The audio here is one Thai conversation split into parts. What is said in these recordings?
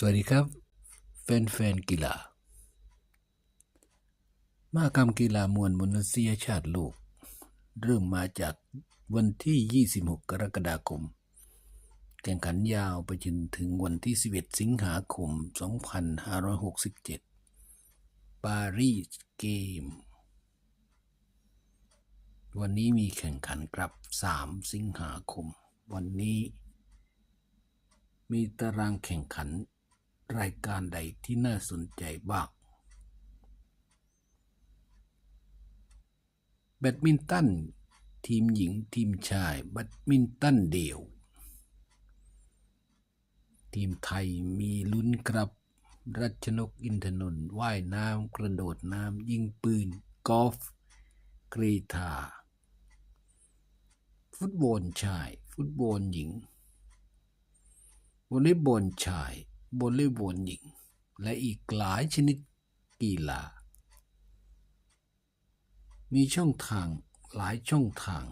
สวัสดีครับ แฟนๆกีฬา มากรรมกีฬามวลมนุษยชาติโลก เริ่มมาจากวันที่ 26 กรกฎาคม แข่งขันยาวไปจนถึงวันที่ 11 สิงหาคม 2567 ปารีสเกม วันนี้มีแข่งขันครับ 3 สิงหาคม วันนี้มีตารางแข่งขัน รายการใดที่น่าสนใจบ้าง แบดมินตัน ทีมหญิงทีมชาย แบดมินตันเดี่ยว ทีมไทยมีลุ้นครับ รัชนกอินทนนท์ว่ายน้ำกระโดดน้ำยิงปืน กอล์ฟกรีธาฟุตบอลชาย ฟุตบอลหญิงวอลเลย์บอลชาย วอลเลย์บอลหญิง และอีกหลายชนิดกีฬา มีช่องทางหลายช่องทาง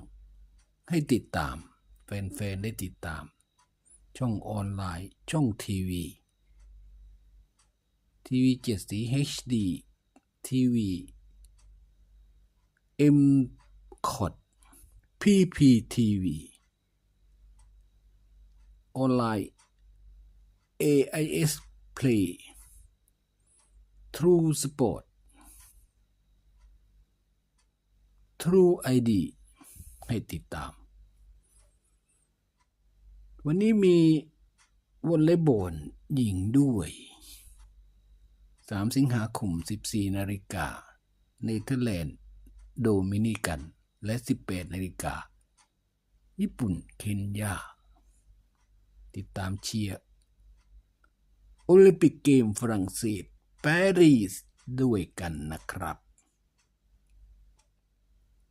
ให้ติดตาม แฟนๆ ได้ติดตาม ช่องออนไลน์ ช่องทีวี ทีวีเจ็ดสี HD ทีวี M คอด PPTV ออนไลน์ AIS Play True Sport True ID ให้ติดตาม วันนี้มีวอลเลย์บอลหญิงด้วย 3 สิงหาคม 14 นาฬิกาเนเธอร์แลนด์ โดมินิกัน และ 18 นาฬิกา ญี่ปุ่น เคนยา ติดตามเชียร์ โอลิมปิกเกมฝรั่งเศสปารีสด้วยกันนะครับ